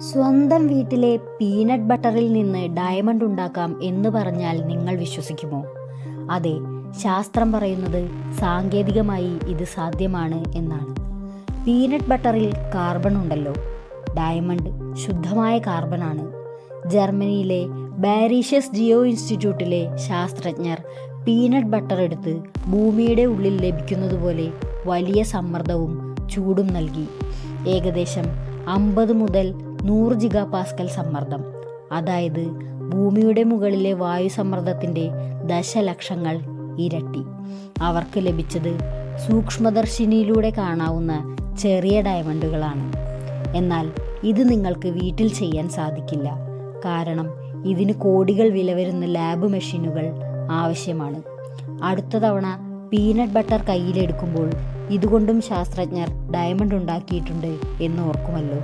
സ്വന്തം വീട്ടിലെ പീനട്ട് ബട്ടറിൽ നിന്ന് ഡയമണ്ട് ഉണ്ടാക്കാം എന്ന് പറഞ്ഞാൽ നിങ്ങൾ വിശ്വസിക്കുമോ? അതെ ശാസ്ത്രം പറയുന്നത് സാങ്കേതികമായി ഇത് സാധ്യമാണ് എന്നാണ്. പീനട്ട് ബട്ടറിൽ കാർബൺ ഉണ്ടല്ലോ. ഡയമണ്ട് ശുദ്ധമായ കാർബണാണ്. ജർമ്മനിയിലെ ബാരീഷ്യസ് ജിയോ ഇൻസ്റ്റിറ്റ്യൂട്ടിലെ ശാസ്ത്രജ്ഞർ പീനട്ട് ബട്ടർ എടുത്ത് ഭൂമിയുടെ ഉള്ളിൽ ലഭിക്കുന്നതുപോലെ വലിയ സമ്മർദ്ദവും ചൂടും നൽകി. ഏകദേശം അമ്പത് മുതൽ നൂറ് ജിഗാ പാസ്കൽ സമ്മർദ്ദം. അതായത് ഭൂമിയുടെ മുകളിലെ വായു സമ്മർദ്ദത്തിന്റെ ദശലക്ഷങ്ങൾ ഇരട്ടി. അവർക്ക് ലഭിച്ചത് സൂക്ഷ്മദർശിനിയിലൂടെ കാണാവുന്ന ചെറിയ ഡയമണ്ടുകളാണ്. എന്നാൽ ഇത് നിങ്ങൾക്ക് വീട്ടിൽ ചെയ്യാൻ സാധിക്കില്ല. കാരണം ഇതിന് കോടികൾ വില വരുന്ന ലാബ് മെഷീനുകൾ ആവശ്യമാണ്. അടുത്ത തവണ പീനട്ട് ബട്ടർ കയ്യിലെടുക്കുമ്പോൾ ഇതുകൊണ്ടും ശാസ്ത്രജ്ഞർ ഡയമണ്ട് ഉണ്ടാക്കിയിട്ടുണ്ട് എന്ന് ഓർക്കുമല്ലോ.